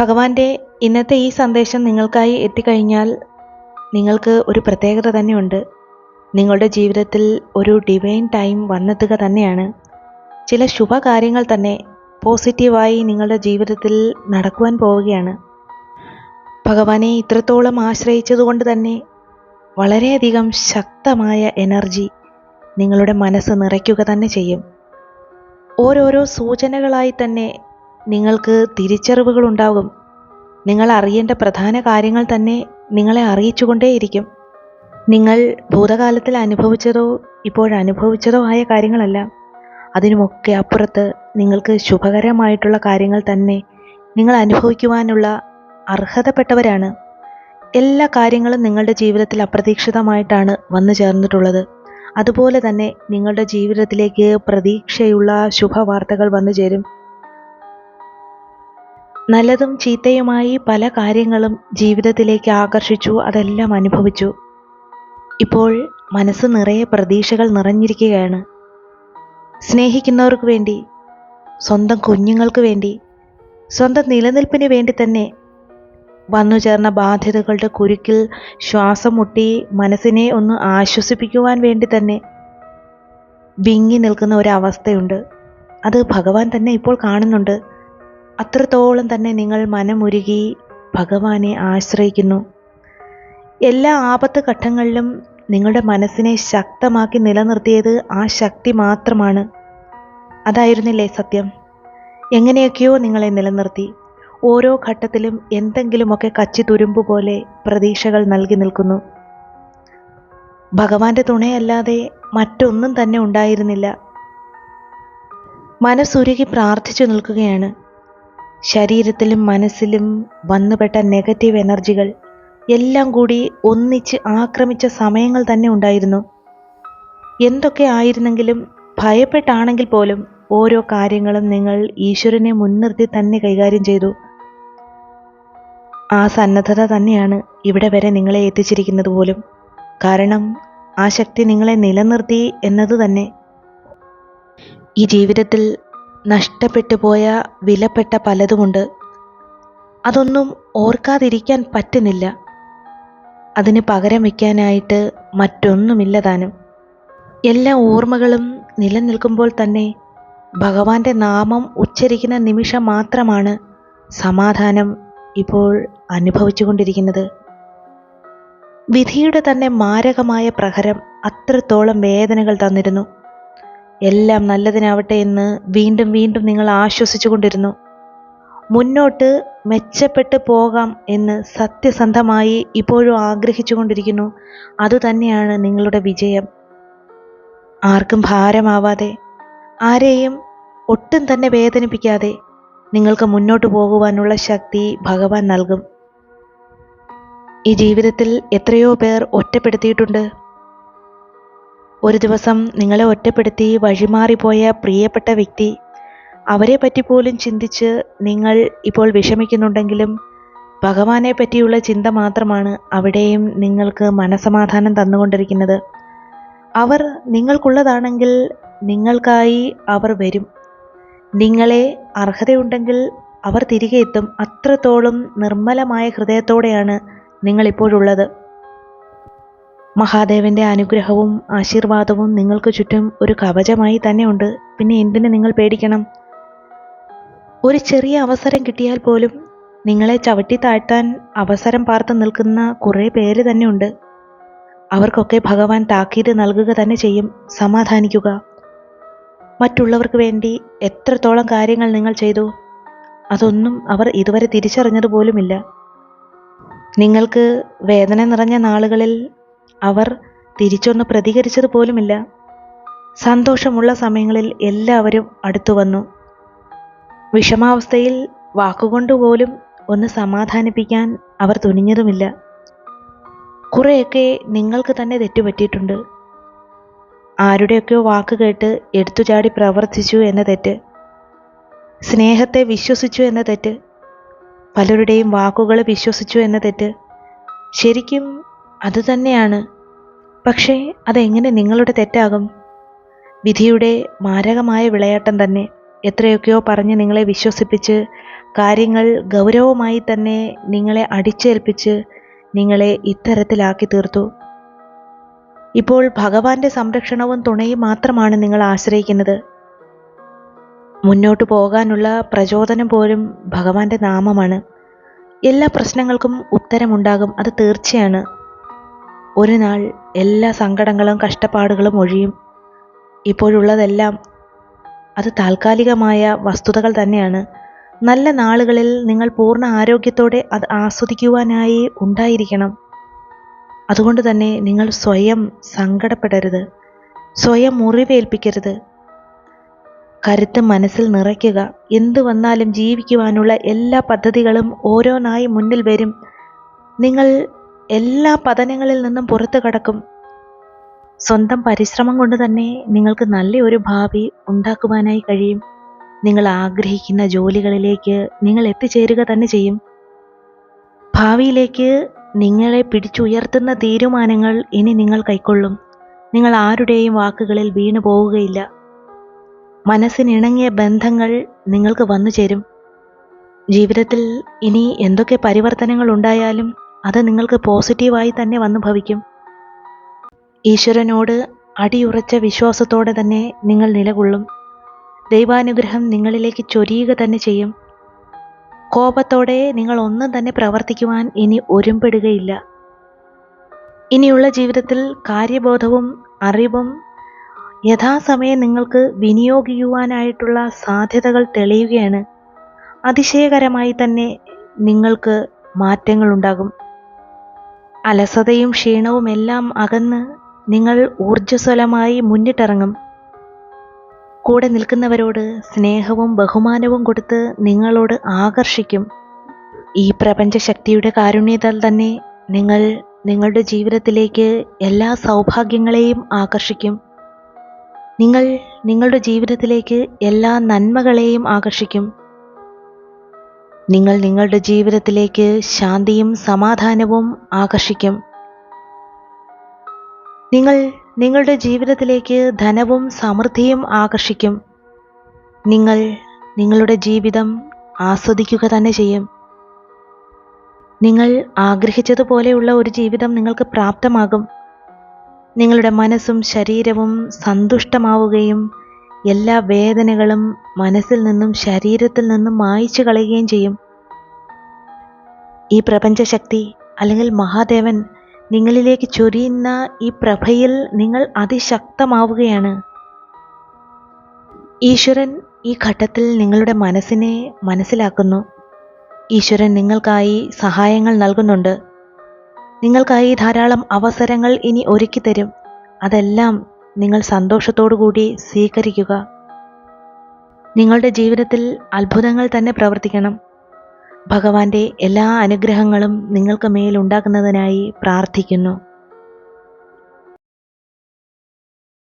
ഭഗവാന്റെ ഇന്നത്തെ ഈ സന്ദേശം നിങ്ങൾക്കായി എത്തിക്കഴിഞ്ഞാൽ നിങ്ങൾക്ക് ഒരു പ്രത്യേകത തന്നെയുണ്ട്. നിങ്ങളുടെ ജീവിതത്തിൽ ഒരു ഡിവൈൻ ടൈം വന്നെത്തുക തന്നെയാണ്. ചില ശുഭകാര്യങ്ങൾ തന്നെ പോസിറ്റീവായി നിങ്ങളുടെ ജീവിതത്തിൽ നടക്കുവാൻ പോവുകയാണ്. ഭഗവാനെ ഇത്രത്തോളം ആശ്രയിച്ചതുകൊണ്ട് തന്നെ വളരെയധികം ശക്തമായ എനർജി നിങ്ങളുടെ മനസ്സ് നിറയ്ക്കുക തന്നെ ചെയ്യും. ഓരോരോ സൂചനകളായി തന്നെ നിങ്ങൾക്ക് തിരിച്ചറിവുകളുണ്ടാകും നിങ്ങൾ അറിയേണ്ട പ്രധാന കാര്യങ്ങൾ തന്നെ നിങ്ങളെ അറിയിച്ചുകൊണ്ടേയിരിക്കും. നിങ്ങൾ ഭൂതകാലത്തിൽ അനുഭവിച്ചതോ ഇപ്പോഴനുഭവിച്ചതോ ആയ കാര്യങ്ങളല്ല. അതിനുമൊക്കെ അപ്പുറത്ത് നിങ്ങൾക്ക് ശുഭകരമായിട്ടുള്ള കാര്യങ്ങൾ തന്നെ നിങ്ങൾ അനുഭവിക്കുവാനുള്ള അർഹതപ്പെട്ടവരാണ്. എല്ലാ കാര്യങ്ങളും നിങ്ങളുടെ ജീവിതത്തിൽ അപ്രതീക്ഷിതമായിട്ടാണ് വന്നു ചേർന്നിട്ടുള്ളത്. അതുപോലെ തന്നെ നിങ്ങളുടെ ജീവിതത്തിലേക്ക് പ്രതീക്ഷയുള്ള ശുഭവാർത്തകൾ വന്നു ചേരും. നല്ലതും ചീത്തയുമായി പല കാര്യങ്ങളും ജീവിതത്തിലേക്ക് ആകർഷിച്ചു അതെല്ലാം അനുഭവിച്ചു. ഇപ്പോൾ മനസ്സ് നിറയെ പ്രതീക്ഷകൾ നിറഞ്ഞിരിക്കുകയാണ്. സ്നേഹിക്കുന്നവർക്ക് വേണ്ടി സ്വന്തം കുഞ്ഞുങ്ങൾക്ക് വേണ്ടി സ്വന്തം നിലനിൽപ്പിന് വേണ്ടി തന്നെ വന്നു ചേർന്ന ബാധ്യതകളുടെ കുരുക്കിൽ ശ്വാസം മുട്ടി മനസ്സിനെ ഒന്ന് ആശ്വസിപ്പിക്കുവാൻ വേണ്ടി തന്നെ വിങ്ങി നിൽക്കുന്ന ഒരവസ്ഥയുണ്ട്. അത് ഭഗവാൻ തന്നെ ഇപ്പോൾ കാണുന്നുണ്ട്. അത്രത്തോളം തന്നെ നിങ്ങൾ മനമുരുകി ഭഗവാനെ ആശ്രയിക്കുന്നു. എല്ലാ ആപത്ത് ഘട്ടങ്ങളിലും നിങ്ങളുടെ മനസ്സിനെ ശക്തമാക്കി നിലനിർത്തിയത് ആ ശക്തി മാത്രമാണ്. അതായിരുന്നില്ലേ സത്യം? എങ്ങനെയൊക്കെയോ നിങ്ങളെ നിലനിർത്തി. ഓരോ ഘട്ടത്തിലും എന്തെങ്കിലുമൊക്കെ കച്ചി തുരുമ്പ് പോലെ പ്രതീക്ഷകൾ നൽകി നിൽക്കുന്നു. ഭഗവാന്റെ തുണയല്ലാതെ മറ്റൊന്നും തന്നെ ഉണ്ടായിരുന്നില്ല. മനസ്സുരുകി പ്രാർത്ഥിച്ചു നിൽക്കുകയാണ്. ശരീരത്തിലും മനസ്സിലും വന്നുപെട്ട നെഗറ്റീവ് എനർജികൾ എല്ലാം കൂടി ഒന്നിച്ച് ആക്രമിച്ച സമയങ്ങൾ തന്നെ ഉണ്ടായിരുന്നു. എന്തൊക്കെ ആയിരുന്നെങ്കിലും ഭയപ്പെട്ടാണെങ്കിൽ പോലും ഓരോ കാര്യങ്ങളും നിങ്ങൾ ഈശ്വരനെ മുൻനിർത്തി തന്നെ കൈകാര്യം ചെയ്തു. ആ സന്നദ്ധത തന്നെയാണ് ഇവിടെ വരെ നിങ്ങളെ എത്തിച്ചിരിക്കുന്നത് പോലും. കാരണം ആ ശക്തി നിങ്ങളെ നിലനിർത്തി എന്നത് തന്നെ. ഈ ജീവിതത്തിൽ നഷ്ടപ്പെട്ടു പോയ വിലപ്പെട്ട പലതുമുണ്ട്. അതൊന്നും ഓർക്കാതിരിക്കാൻ പറ്റുന്നില്ല. അതിന് പകരം വയ്ക്കാനായിട്ട് മറ്റൊന്നുമില്ല താനും. എല്ലാ ഓർമ്മകളും നിലനിൽക്കുമ്പോൾ തന്നെ ഭഗവാന്റെ നാമം ഉച്ചരിക്കുന്ന നിമിഷം മാത്രമാണ് സമാധാനം ഇപ്പോൾ അനുഭവിച്ചുകൊണ്ടിരിക്കുന്നത്. വിധിയുടെ തന്നെ മാരകമായ പ്രഹരം അത്രത്തോളം വേദനകൾ തന്നിരുന്നു. എല്ലാം നല്ലതിനാവട്ടെ എന്ന് വീണ്ടും വീണ്ടും നിങ്ങൾ ആശ്വസിച്ചുകൊണ്ടിരുന്നു. മുന്നോട്ട് മെച്ചപ്പെട്ട് പോകാം എന്ന് സത്യസന്ധമായി ഇപ്പോഴും ആഗ്രഹിച്ചുകൊണ്ടിരിക്കുന്നു. അതുതന്നെയാണ് നിങ്ങളുടെ വിജയം. ആർക്കും ഭാരമാവാതെ ആരെയും ഒട്ടും തന്നെ വേദനിപ്പിക്കാതെ നിങ്ങൾക്ക് മുന്നോട്ട് പോകുവാനുള്ള ശക്തി ഭഗവാൻ നൽകും. ഈ ജീവിതത്തിൽ എത്രയോ പേർ ഒറ്റപ്പെടുത്തിയിട്ടുണ്ട്. ഒരു ദിവസം നിങ്ങളെ ഒറ്റപ്പെടുത്തി വഴിമാറിപ്പോയ പ്രിയപ്പെട്ട വ്യക്തി അവരെ പറ്റി പോലും ചിന്തിച്ച് നിങ്ങൾ ഇപ്പോൾ വിഷമിക്കുന്നുണ്ടെങ്കിലും ഭഗവാനെ പറ്റിയുള്ള ചിന്ത മാത്രമാണ് അവിടെയും നിങ്ങൾക്ക് മനസമാധാനം തന്നുകൊണ്ടിരിക്കുന്നത്. അവർ നിങ്ങൾക്കുള്ളതാണെങ്കിൽ നിങ്ങൾക്കായി അവർ വരും. നിങ്ങളെ അർഹതയുണ്ടെങ്കിൽ അവർ തിരികെ എത്തും. അത്രത്തോളം നിർമ്മലമായ ഹൃദയത്തോടെയാണ് നിങ്ങളിപ്പോഴുള്ളത്. മഹാദേവന്റെ അനുഗ്രഹവും ആശീർവാദവും നിങ്ങൾക്ക് ചുറ്റും ഒരു കവചമായി തന്നെയുണ്ട്. പിന്നെ എന്തിനു നിങ്ങൾ പേടിക്കണം? ഒരു ചെറിയ അവസരം കിട്ടിയാൽ പോലും നിങ്ങളെ ചവിട്ടി താഴ്ത്താൻ അവസരം പാർത്ത് നിൽക്കുന്ന കുറേ പേര് തന്നെയുണ്ട്. അവർക്കൊക്കെ ഭഗവാൻ താക്കീത് നൽകുക തന്നെ ചെയ്യും. സമാധാനിക്കുക. മറ്റുള്ളവർക്ക് വേണ്ടി എത്രത്തോളം കാര്യങ്ങൾ നിങ്ങൾ ചെയ്തു അതൊന്നും അവർ ഇതുവരെ തിരിച്ചറിഞ്ഞതുപോലുമില്ല. നിങ്ങൾക്ക് വേദന നിറഞ്ഞ നാളുകളിൽ അവർ തിരിച്ചൊന്ന് പ്രതികരിച്ചത് പോലുമില്ല. സന്തോഷമുള്ള സമയങ്ങളിൽ എല്ലാവരും അടുത്തു വന്നു. വിഷമാവസ്ഥയിൽ വാക്കുകൊണ്ട് പോലും ഒന്ന് സമാധാനിപ്പിക്കാൻ അവർ തുനിഞ്ഞതുമില്ല. കുറേയൊക്കെ നിങ്ങൾക്ക് തന്നെ തെറ്റുപറ്റിയിട്ടുണ്ട്. ആരുടെയൊക്കെയോ വാക്ക് കേട്ട് എടുത്തുചാടി പ്രവർത്തിച്ചു എന്ന തെറ്റ്. സ്നേഹത്തെ വിശ്വസിച്ചു എന്ന തെറ്റ്. പലരുടെയും വാക്കുകൾ വിശ്വസിച്ചു എന്ന തെറ്റ്. ശരിക്കും അതുതന്നെയാണ്. പക്ഷേ അതെങ്ങനെ നിങ്ങളുടെ തെറ്റാകും? വിധിയുടെ മാരകമായ വിളയാട്ടം തന്നെ എത്രയൊക്കെയോ പറഞ്ഞ് നിങ്ങളെ വിശ്വസിപ്പിച്ച് കാര്യങ്ങൾ ഗൗരവമായി തന്നെ നിങ്ങളെ അടിച്ചേൽപ്പിച്ച് നിങ്ങളെ ഇത്തരത്തിലാക്കി തീർത്തു. ഇപ്പോൾ ഭഗവാന്റെ സംരക്ഷണവും തുണയും മാത്രമാണ് നിങ്ങൾ ആശ്രയിക്കുന്നത്. മുന്നോട്ട് പോകാനുള്ള പ്രചോദനം പോലും ഭഗവാന്റെ നാമമാണ്. എല്ലാ പ്രശ്നങ്ങൾക്കും ഉത്തരമുണ്ടാകും അത് തീർച്ചയാണ്. ഒരു നാൾ എല്ലാ സങ്കടങ്ങളും കഷ്ടപ്പാടുകളും ഒഴിയും. ഇപ്പോഴുള്ളതെല്ലാം അത് താൽക്കാലികമായ വസ്തുതകൾ തന്നെയാണ്. നല്ല നാളുകളിൽ നിങ്ങൾ പൂർണ ആരോഗ്യത്തോടെ അത് ആസ്വദിക്കുവാനായി ഉണ്ടായിരിക്കണം. അതുകൊണ്ട് തന്നെ നിങ്ങൾ സ്വയം സങ്കടപ്പെടരുത്. സ്വയം മുറിവേൽപ്പിക്കരുത്. കരുത്ത് മനസ്സിൽ നിറയ്ക്കുക. എന്തു വന്നാലും ജീവിക്കുവാനുള്ള എല്ലാ പദ്ധതികളും ഓരോന്നായി മുന്നിൽ വരും. നിങ്ങൾ എല്ലാ പതനങ്ങളിൽ നിന്നും പുറത്തു കടക്കും. സ്വന്തം പരിശ്രമം കൊണ്ട് തന്നെ നിങ്ങൾക്ക് നല്ലൊരു ഭാവി ഉണ്ടാക്കുവാനായി കഴിയും. നിങ്ങൾ ആഗ്രഹിക്കുന്ന ജോലികളിലേക്ക് നിങ്ങൾ എത്തിച്ചേരുക തന്നെ ചെയ്യും. ഭാവിയിലേക്ക് നിങ്ങളെ പിടിച്ചുയർത്തുന്ന തീരുമാനങ്ങൾ ഇനി നിങ്ങൾ കൈക്കൊള്ളും. നിങ്ങൾ ആരുടെയും വാക്കുകളിൽ വീണു പോവുകയില്ല. മനസ്സിനിണങ്ങിയ ബന്ധങ്ങൾ നിങ്ങൾക്ക് വന്നു ചേരും ജീവിതത്തിൽ ഇനി എന്തൊക്കെ പരിവർത്തനങ്ങൾ ഉണ്ടായാലും അത് നിങ്ങൾക്ക് പോസിറ്റീവായി തന്നെ വന്ന് ഭവിക്കും. ഈശ്വരനോട് അടിയുറച്ച വിശ്വാസത്തോടെ തന്നെ നിങ്ങൾ നിലകൊള്ളും. ദൈവാനുഗ്രഹം നിങ്ങളിലേക്ക് ചൊരിയുക തന്നെ ചെയ്യും. കോപത്തോടെ നിങ്ങൾ ഒന്നും തന്നെ പ്രവർത്തിക്കുവാൻ ഇനി ഒരുമ്പെടുകയില്ല. ഇനിയുള്ള ജീവിതത്തിൽ കാര്യബോധവും അറിവും യഥാസമയം നിങ്ങൾക്ക് വിനിയോഗിക്കുവാനായിട്ടുള്ള സാധ്യതകൾ തെളിയുകയാണ്. അതിശയകരമായി തന്നെ നിങ്ങൾക്ക് മാറ്റങ്ങളുണ്ടാകും. അലസതയും ക്ഷീണവും എല്ലാം അകന്ന് നിങ്ങൾ ഊർജസ്വലമായി മുന്നിട്ടിറങ്ങും. കൂടെ നിൽക്കുന്നവരോട് സ്നേഹവും ബഹുമാനവും കൊടുത്ത് നിങ്ങളോട് ആകർഷിക്കും. ഈ പ്രപഞ്ചശക്തിയുടെ കാരുണ്യത്താൽ തന്നെ നിങ്ങൾ നിങ്ങളുടെ ജീവിതത്തിലേക്ക് എല്ലാ സൗഭാഗ്യങ്ങളെയും ആകർഷിക്കും. നിങ്ങൾ നിങ്ങളുടെ ജീവിതത്തിലേക്ക് എല്ലാ നന്മകളെയും ആകർഷിക്കും. നിങ്ങൾ നിങ്ങളുടെ ജീവിതത്തിലേക്ക് ശാന്തിയും സമാധാനവും ആകർഷിക്കും. നിങ്ങൾ നിങ്ങളുടെ ജീവിതത്തിലേക്ക് ധനവും സമൃദ്ധിയും ആകർഷിക്കും. നിങ്ങൾ നിങ്ങളുടെ ജീവിതം ആസ്വദിക്കുക തന്നെ ചെയ്യും. നിങ്ങൾ ആഗ്രഹിച്ചതുപോലെയുള്ള ഒരു ജീവിതം നിങ്ങൾക്ക് പ്രാപ്തമാകും. നിങ്ങളുടെ മനസ്സും ശരീരവും സന്തുഷ്ടമാവുകയും എല്ലാ വേദനകളും മനസ്സിൽ നിന്നും ശരീരത്തിൽ നിന്നും മായ്ച്ചു കളയുകയും ചെയ്യും. ഈ പ്രപഞ്ചശക്തി അല്ലെങ്കിൽ മഹാദേവൻ നിങ്ങളിലേക്ക് ചൊരിയുന്ന ഈ പ്രഭയിൽ നിങ്ങൾ അതിശക്തമാവുകയാണ്. ഈശ്വരൻ ഈ ഘട്ടത്തിൽ നിങ്ങളുടെ മനസ്സിനെ മനസ്സിലാക്കുന്നു. ഈശ്വരൻ നിങ്ങൾക്കായി സഹായങ്ങൾ നൽകുന്നുണ്ട്. നിങ്ങൾക്കായി ധാരാളം അവസരങ്ങൾ ഇനി ഒരുക്കി തരും അതെല്ലാം നിങ്ങൾ സന്തോഷത്തോടു കൂടി സ്വീകരിക്കുക. നിങ്ങളുടെ ജീവിതത്തിൽ അത്ഭുതങ്ങൾ തന്നെ പ്രവർത്തിക്കണം. ഭഗവാന്റെ എല്ലാ അനുഗ്രഹങ്ങളും നിങ്ങൾക്ക് മേലുണ്ടാകുന്നതിനായി പ്രാർത്ഥിക്കുന്നു.